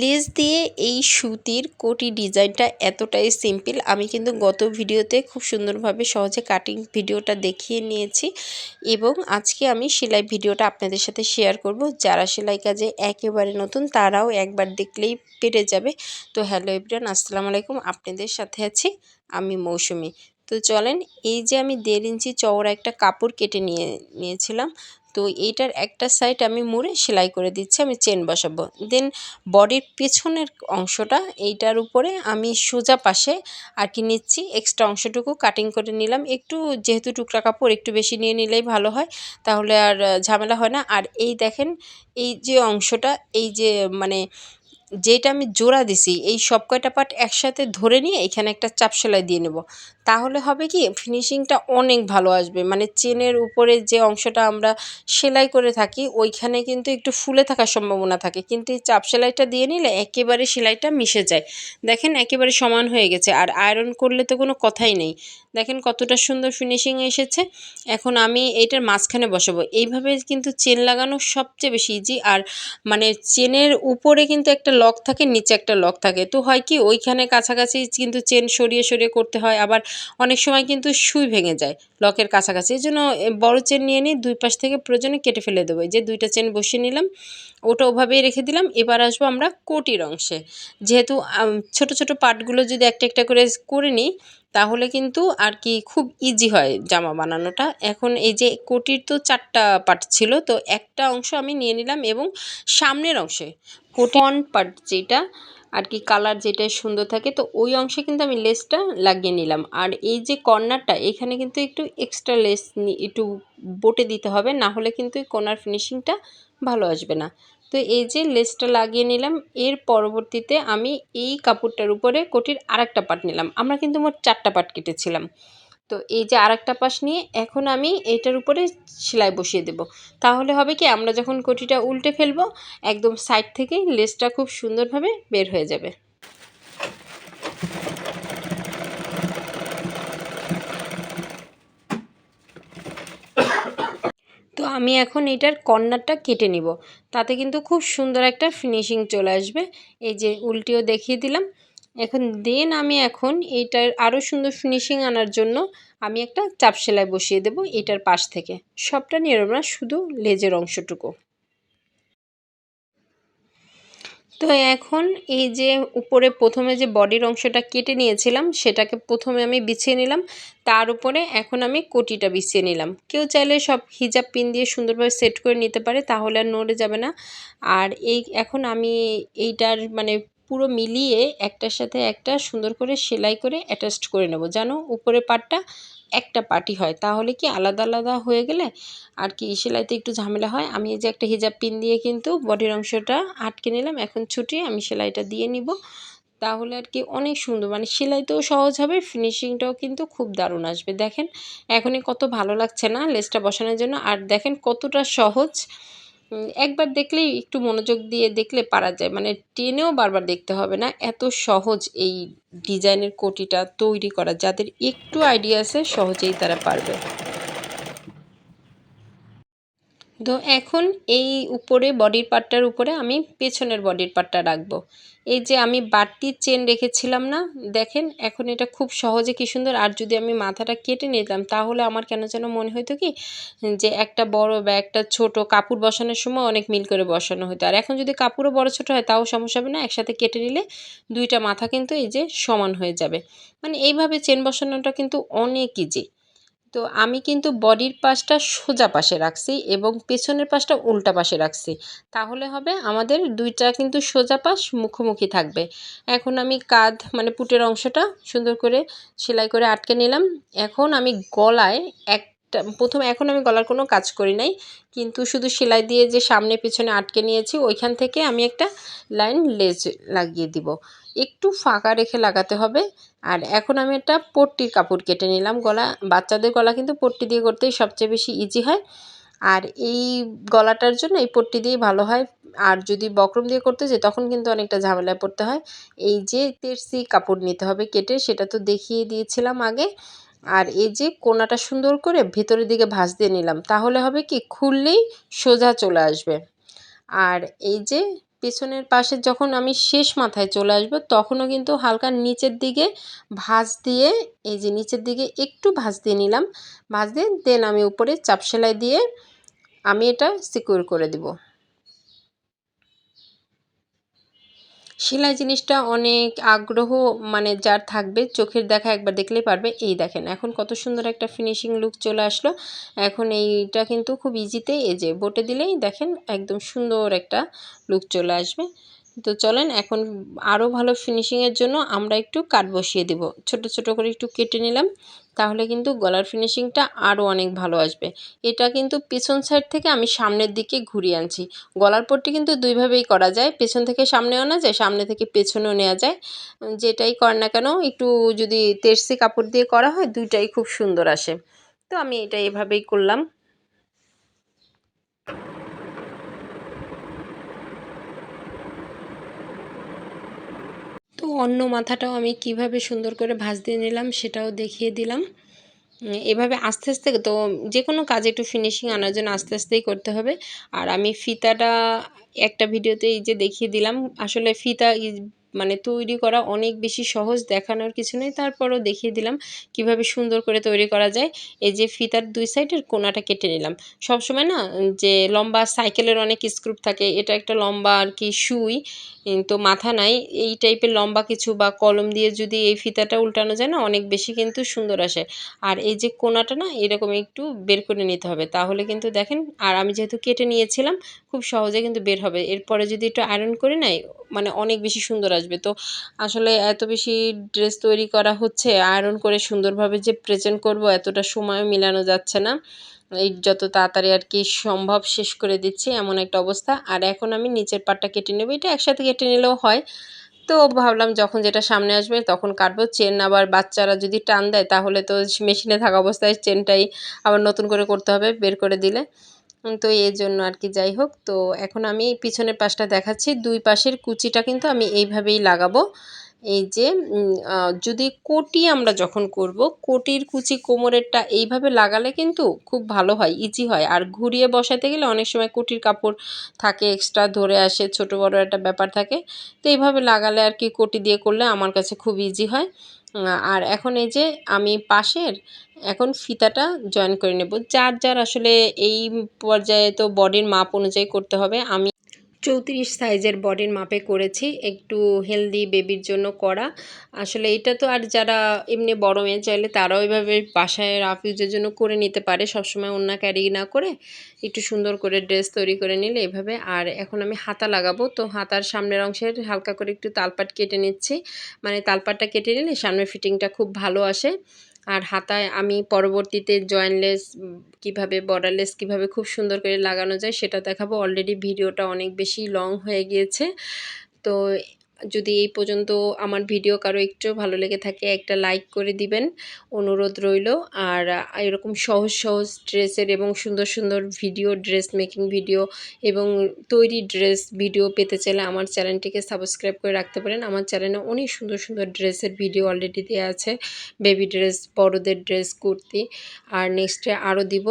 Less দিয়ে এই সুতির কোটি ডিজাইনটা এতটাই সিম্পল। আমি কিন্তু গত ভিডিওতে খুব সুন্দরভাবে সহজে কাটিং ভিডিওটা দেখিয়ে নিয়েছি এবং আজকে আমি সেলাই ভিডিওটা আপনাদের সাথে শেয়ার করব। যারা সেলাই কাজে একেবারে নতুন, তারাও একবার দেখলেই পেরে যাবে। তো হ্যালো এভরিওয়ান আসসালামু আলাইকুম। আপনাদের সাথে আছি আমি মৌসুমি। তো চলেন, এই যে আমি দেড় ইঞ্চি চওড়া একটা কাপড় কেটে নিয়ে, নিয়েছিলাম। তো এইটার একটা সাইড আমি মুড়ে সেলাই করে দিচ্ছি, আমি চেন বসাবো। দেন বডির পেছনের অংশটা এইটার উপরে আমি সোজা পাশে আর কি নিচ্ছি এক্সট্রা অংশটুকু কাটিং করে নিলাম। একটু যেহেতু টুকরা কাপড় একটু বেশি নিয়ে নিলেই ভালো হয়, তাহলে আর ঝামেলা হয় না। আর এই দেখেন, এই যে অংশটা, এই যে মানে যেটা আমি জোড়া দিছি, এই সব কয়টা পার্ট একসাথে ধরে নিয়ে এখানে একটা চাপ সেলাই দিয়ে নেব। তাহলে হবে কি ফিনিশিংটা অনেক ভালো আসবে। মানে চেনের উপরে যে অংশটা আমরা সেলাই করে থাকি, ওইখানে কিন্তু একটু ফুলে থাকার সম্ভাবনা থাকে। কিন্তু এই চাপ সেলাইটা দিয়ে নিলে একেবারে সেলাইটা মিশে যায়। দেখেন একেবারে সমান হয়ে গেছে, আর আয়রন করলে তো কোনো কথাই নেই। দেখেন কতটা সুন্দর ফিনিশিং এসেছে। এখন আমি এইটার মাঝখানে বসাবো। এইভাবে কিন্তু চেন লাগানো সবচেয়ে বেশি ইজি আর মানে চেনের উপরে কিন্তু একটা লক থাকে, নিচে একটা লক থাকে। তো হয় কি, ওইখানে কাছাকাছি কিন্তু চেন সরিয়ে সরিয়ে করতে হয়। আবার অনেক সময় কিন্তু সুই ভেঙে যায় লকের কাছাকাছি। এই জন্য বড়ো চেন নিয়ে নিই দুই পাশ থেকে প্রয়োজনে কেটে ফেলে দেবো। যে দুইটা চেন বসিয়ে নিলাম, ওটা ওভাবেই রেখে দিলাম। এবার আসব আমরা কোটির অংশে। যেহেতু ছোট ছোট পার্টগুলো যদি একটা একটা করে করে নিই, তাহলে কিন্তু আর কি খুব ইজি হয় জামা বানানোটা। এখন এই যে কোটির তো চারটা পার্ট ছিল, তো একটা অংশ আমি নিয়ে নিলাম এবং সামনের অংশে কোটন পার্ট যেটা আর কি কালার যেটা সুন্দর থাকে, তো ওই অংশে কিন্তু আমি লেসটা লাগিয়ে নিলাম। আর এই যে কর্নারটা এখানে কিন্তু একটু এক্সট্রা লেস একটু বটে দিতে হবে, না হলে কিন্তু এই কর্নার ফিনিশিংটা ভালো আসবে না। তো এই যে লেসটা লাগিয়ে নিলাম, এর পরবর্তীতে আমি এই কাপড়টার উপরে কোটির আরেকটা পাট নিলাম। আমরা কিন্তু মোট চারটা পাট কেটেছিলাম। তো এই যে আরেকটা পাশ নিয়ে এখন আমি এটার উপরে সেলাই বসিয়ে দেব। তাহলে হবে কি আমরা যখন কোটিটা উল্টে ফেলব, একদম সাইড থেকেই লেসটা খুব সুন্দরভাবে বের হয়ে যাবে। তো আমি এখন এটার কর্নারটা কেটে নিব। তাতে কিন্তু খুব সুন্দর একটা ফিনিশিং চলে আসবে। এই যে উল্টিও দেখিয়ে দিলাম। এখন দেন আমি এখন এইটার আরও সুন্দর ফিনিশিং আনার জন্য আমি একটা চাপ সেলাই বসিয়ে দেব এটার পাশ থেকে। সবটা নিয়ে না, শুধু লেজের অংশটুকু। তো এখন এই যে উপরে প্রথমে যে বডির অংশটা কেটে নিয়েছিলাম, সেটাকে প্রথমে আমি বিছিয়ে নিলাম। তার উপরে এখন আমি কোটিটা বিছিয়ে নিলাম। কেউ চাইলে সব হিজাব পিন দিয়ে সুন্দরভাবে সেট করে নিতে পারে, তাহলে আর নড়ে যাবে না। আর এই এখন আমি এইটার মানে পুরো মিলিয়ে একটার সাথে একটা সুন্দর করে সেলাই করে অ্যাটাচড করে নেব। যেন উপরে পাটটা একটা পার্টি হয়। তাহলে কি আলাদা আলাদা হয়ে গেলে আর কি? সেলাইতে একটু ঝামেলা হয়। আমি এই যে একটা হিজাব পিন দিয়ে কিন্তু বডির অংশটা আটকে নিলাম। এখন ছুটিয়ে আমি সেলাইটা দিয়ে নিব। তাহলে আর কি অনেক সুন্দর। মানে সেলাইতেও সহজ হবে ফিনিশিংটাও কিন্তু খুব দারুণ আসবে। দেখেন, এখনই কত ভালো লাগছে না লেসটা বসানোর জন্য। আর দেখেন কতটা সহজ একবার দেখলেই একটু মনোযোগ দিয়ে দেখলে পারা যায়। মানে টেনেও বারবার দেখতে হবে না। এত সহজ এই ডিজাইনের কোটিটা তৈরি করা। যাদের একটু আইডিয়া আছে, সহজেই তারা পারবে। তো এখন এই উপরে বডির পার্টটার উপরে আমি পেছনের বডির পার্টটা রাখব। এই যে আমি বাড়তি চেন রেখেছিলাম না, দেখেন এখন এটা খুব সহজে কি সুন্দর, আর যদি আমি মাথাটা কেটে নিতাম তাহলে আমার কেন যেন মনে হতো কি, যে একটা বড় বা একটা ছোট কাপড় বসানোর সময় অনেক মিল করে বসানো হতো আর এখন যদি কাপড়ও বড় ছোট হয় তাও সমস্যা হবে না, একসাথে কেটে নিলে দুইটা মাথা কিন্তু এই যে সমান হয়ে যাবে। মানে এইভাবে চেন বসানোটা কিন্তু অনেক ইজি তো আমি কিন্তু বডির পাশটা সোজা পাশে রাখছি এবং পেছনের পাশটা উল্টা পাশে রাখছি। তাহলে হবে আমাদের দুইটা কিন্তু সোজা পাশ মুখোমুখি থাকবে। এখন আমি কাঁধ মানে পুটের অংশটা সুন্দর করে সেলাই করে আটকে নিলাম। এখন আমি গলায় এক প্রথম এখন আমি গলার কোনো কাজ করি নাই, কিন্তু শুধু সেলাই দিয়ে যে সামনে পিছনে আটকে নিয়েছি, ওইখান থেকে আমি একটা লাইন লেজ লাগিয়ে দিব। একটু ফাঁকা রেখে লাগাতে হবে আর এখন আমি একটা পট্টির কাপড় কেটে নিলাম। গলা, বাচ্চাদের গলা কিন্তু পট্টি দিয়ে করতেই সবচেয়ে বেশি ইজি হয়। আর এই গলাটার জন্য এই পট্টি দিয়েই ভালো হয়। আর যদি বক্রম দিয়ে করতে যাই, তখন কিন্তু অনেকটা ঝামেলায় পড়তে হয়। এই যে তেরসি কাপড় নিতে হবে কেটে, সেটা তো দেখিয়ে দিয়েছিলাম আগে। আর এই যে কোনাটা সুন্দর করে ভেতরের দিকে ভাঁজ দিয়ে নিলাম, তাহলে হবে কি খুললেই সোজা চলে আসবে। আর এই যে পেছনের পাশে যখন আমি শেষ মাথায় চলে আসব, তখনও কিন্তু হালকা নিচের দিকে ভাঁজ দিয়ে, এই যে নিচের দিকে একটু ভাঁজ দিয়ে নিলাম, ভাঁজ দিয়ে দেন আমি উপরে চাপ সেলাই দিয়ে আমি এটা সিকিউর করে দিব। সেলাই জিনিসটা অনেক আগ্রহ মানে যার থাকবে, চোখের দেখা একবার দেখলেই পারবে। এই দেখেন, এখন কত সুন্দর একটা ফিনিশিং লুক চলে আসলো। এখন এইটা কিন্তু খুব ইজিতে এই যে, বোটে দিলেই দেখেন একদম সুন্দর একটা লুক চলে আসবে। তো চলেন এখন আরও ভালো ফিনিশিংয়ের জন্য আমরা একটু কাট বসিয়ে দেব। ছোট ছোট করে একটু কেটে নিলাম, তাহলে কিন্তু গলার ফিনিশিংটা আরও অনেক ভালো আসবে। এটা কিন্তু পেছন সাইড থেকে আমি সামনের দিকে ঘুরিয়ে আনছি। গলার পট্টি কিন্তু দুইভাবেই করা যায়, পেছন থেকে সামনে আনা যায়, সামনে থেকে পেছনেও নেওয়া যায়। যেটাই কর না কেন, একটু যদি তেরসি কাপড় দিয়ে করা হয়, দুইটাই খুব সুন্দর আসে। তো আমি এটা এভাবেই করলাম তো অন্য মাথাটাও আমি কীভাবে সুন্দর করে ভাজ দিয়ে নিলাম সেটাও দেখিয়ে দিলাম। এভাবে আস্তে আস্তে তো যে কোনো কাজে একটু ফিনিশিং আনার জন্য আস্তে আস্তেই করতে হবে। আর আমি ফিতাটা একটা ভিডিওতে এই যে দেখিয়ে দিলাম, আসলে ফিতা মানে তৈরি করা অনেক বেশি সহজ দেখানোর কিছু নেই। তারপরও দেখিয়ে দিলাম কীভাবে সুন্দর করে তৈরি করা যায়। এই যে ফিতার দুই সাইডের কোনাটা কেটে নিলাম। সবসময় না যে লম্বা সাইকেলের অনেক স্ক্রুপ থাকে, এটা একটা লম্বা আর কি সুই তো মাথা নাই। এই টাইপের লম্বা কিছু বা কলম দিয়ে যদি এই ফিতাটা উল্টানো যায় না, অনেক বেশি কিন্তু সুন্দর আসে। আর এই যে কোনাটা না, এরকম একটু বের করে নিতে হবে। তাহলে কিন্তু দেখেন, আর আমি যেহেতু কেটে নিয়েছিলাম, খুব সহজে কিন্তু বের হবে। এরপরে যদি একটু আয়রন করে নেয় মানে অনেক বেশি সুন্দর আসবে। তো আসলে এত বেশি ড্রেস তৈরি করা হচ্ছে আয়রন করে সুন্দরভাবে যে প্রেজেন্ট করব, এতটা সময় মিলানো যাচ্ছে না। এই যত তাড়াতাড়ি আর কি সম্ভব শেষ করে দিচ্ছি, এমন একটা অবস্থা। আর এখন আমি নিচের পাটটা কেটে নেব, এটা একসাথে কেটে নিলেও হয়। তো ভাবলাম যখন যেটা সামনে আসবে তখন কাটবো। চেন আবার বাচ্চারা যদি টান দেয় তাহলে তো মেশিনে থাকা অবস্থায় চেনটাই আবার নতুন করে করতে হবে বের করে দিলে। তো এই জন্য আর কি যাই হোক, তো এখন আমি পিছনের পাশটা দেখাচ্ছি। দুই পাশের কুচিটা কিন্তু আমি এইভাবেই লাগাবো। এই যে যদি কোটি আমরা যখন করব, কোটির কুচি কোমরেরটা এইভাবে লাগালে কিন্তু খুব ভালো হয় ইজি হয়। আর ঘুরিয়ে বসাতে গেলে অনেক সময় কোটির কাপড় থাকে এক্সট্রা ধরে আসে, ছোট বড় একটা ব্যাপার থাকে। তো এইভাবে লাগালে আর কি কোটি দিয়ে করলে আমার কাছে খুব ইজি হয়। আর এখন এই যে আমি পাশের, এখন ফিতাটা জয়েন করে নেব। যার যার আসলে এই পর্যায়ে তো বডির মাপ অনুযায়ী করতে হবে। আমি চৌত্রিশ সাইজের বডির মাপে করেছি, একটু হেলদি বেবির জন্য করা। আসলে এটা তো আর যারা এমনি বড় মেয়ে, চাইলে তারাও এভাবে বাসায় রাফ ইউজের জন্য করে নিতে পারে। সবসময় অন্য ক্যারি না করে, একটু সুন্দর করে ড্রেস তৈরি করে নিলে এভাবে। আর এখন আমি হাতা লাগাবো, তো হাতার সামনের অংশের হালকা করে একটু তালপাট কেটে নিচ্ছি। মানে তালপাটটা কেটে নিলে সামনের ফিটিংটা খুব ভালো আসে। আর হাতায় আমি পরবর্তীতে জয়েনলেস কীভাবে বর্ডারলেস কীভাবে খুব সুন্দর করে লাগানো যায় সেটা দেখাবো। অলরেডি ভিডিওটা অনেক বেশি লং হয়ে গিয়েছে। তো যদি এই পর্যন্ত আমার ভিডিও কারও একটু ভালো লেগে থাকে, একটা লাইক করে দিবেন। অনুরোধ রইল। আর এরকম সহজ সহজ ড্রেসের এবং সুন্দর সুন্দর ভিডিও ড্রেস মেকিং ভিডিও এবং তৈরি ড্রেস ভিডিও পেতে চাইলে আমার চ্যানেলটিকে সাবস্ক্রাইব করে রাখতে পারেন। আমার চ্যানেলে অনেক সুন্দর সুন্দর ড্রেসের ভিডিও অলরেডি দেওয়া আছে। বেবি ড্রেস বড়দের ড্রেস কুর্তি। আর নেক্সটে আরও দিব।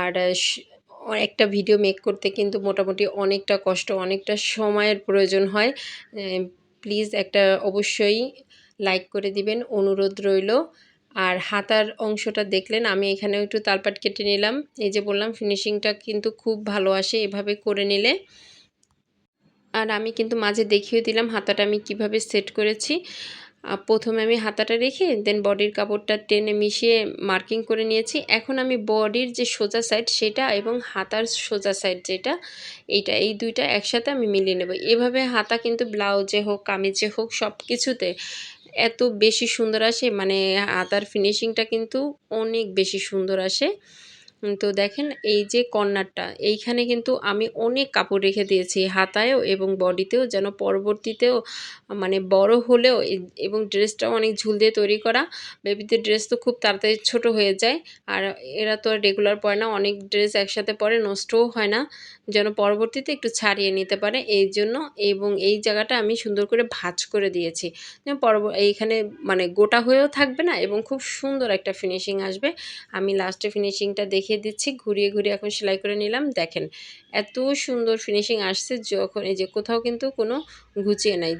আর একটা ভিডিও মেক করতে কিন্তু মোটামুটি অনেকটা কষ্ট, অনেকটা সময়ের প্রয়োজন হয়। প্লিজ একটা অবশ্যই লাইক করে দিবেন, অনুরোধ রইল। আর হাতার অংশটা দেখলেন, আমি এখানেও একটু তালপাট কেটে নিলাম। এই যে বললাম ফিনিশিংটা কিন্তু খুব ভালো আসে এভাবে করে নিলে। আর আমি কিন্তু মাঝে দেখিয়ে দিলাম হাতাটা আমি কীভাবে সেট করেছি। প্রথমে আমি হাতাটা রেখে দেন বডির কাপড়টা টেনে মিশিয়ে মার্কিং করে নিয়েছি। এখন আমি বডির যে সোজা সাইড সেটা এবং হাতার সোজা সাইড যেটা, এইটা, এই দুইটা একসাথে আমি মিলিয়ে নেব। এভাবে হাতা কিন্তু ব্লাউজে হোক, কামিজে হোক সব কিছুতে এত বেশি সুন্দর আসে মানে হাতার ফিনিশিংটা কিন্তু অনেক বেশি সুন্দর আসে। তো দেখেন, এই যে কর্নারটা, এইখানে কিন্তু আমি অনেক কাপড় রেখে দিয়েছি, হাতায়ও এবং বডিতেও যেন পরবর্তীতেও মানে বড় হলেও এবং ড্রেসটাও অনেক ঝুল দিয়ে তৈরি করা। বেবিদের ড্রেস তো খুব তাড়াতাড়ি ছোট হয়ে যায়, আর এরা তো রেগুলার পরে না, অনেক ড্রেস একসাথে পরে নষ্টও হয় না, যেন পরবর্তীতে একটু ছাড়িয়ে নিতে পারে। এই জন্য এবং এই জায়গাটা আমি সুন্দর করে ভাজ করে দিয়েছি পরব, এইখানে মানে গোটা হয়েও থাকবে না এবং খুব সুন্দর একটা ফিনিশিং আসবে। আমি লাস্টে ফিনিশিংটা দেখি দেখিয়ে দিচ্ছি। ঘুরিয়ে ঘুরিয়ে এখন সেলাই করে নিলাম। দেখেন, এত সুন্দর ফিনিশিং আসছে যখন এই যে কোথাও কিন্তু কোনো গুছিয়ে নাই।